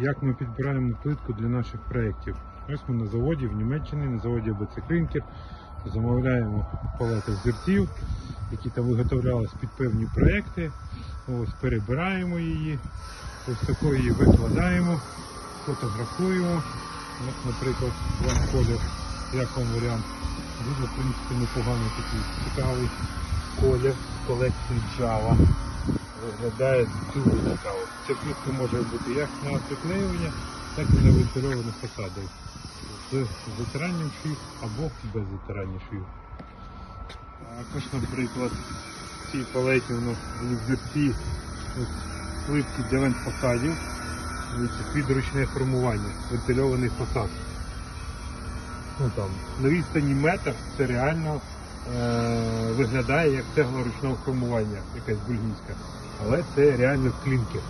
як ми підбираємо плитку для наших проєктів. Ось ми на заводі в Німеччині, на заводі АБЦ. Замовляємо палети взірців, які там виготовлялись під певні проєкти. Ось перебираємо її, ось такою її викладаємо, фотографуємо. Ось, наприклад, вам колір, як вам варіант. Дуже, в принципі, непоганий такий цікавий колір колекції Java. Виглядає дуже цікаво. Ця плитка може бути як на приклеювання, так і на вентильованих фасадах. З затиранням швів або без затирання швів. Також, наприклад, в цій палеті у нас були взірці плитки для вентфасадів. Дивіться, під ручне формування, вентильований фасад. Ну, там, на відстані метр це реально е- виглядає як цегла ручного формування, якась бульгійська. Але це реально клінкер.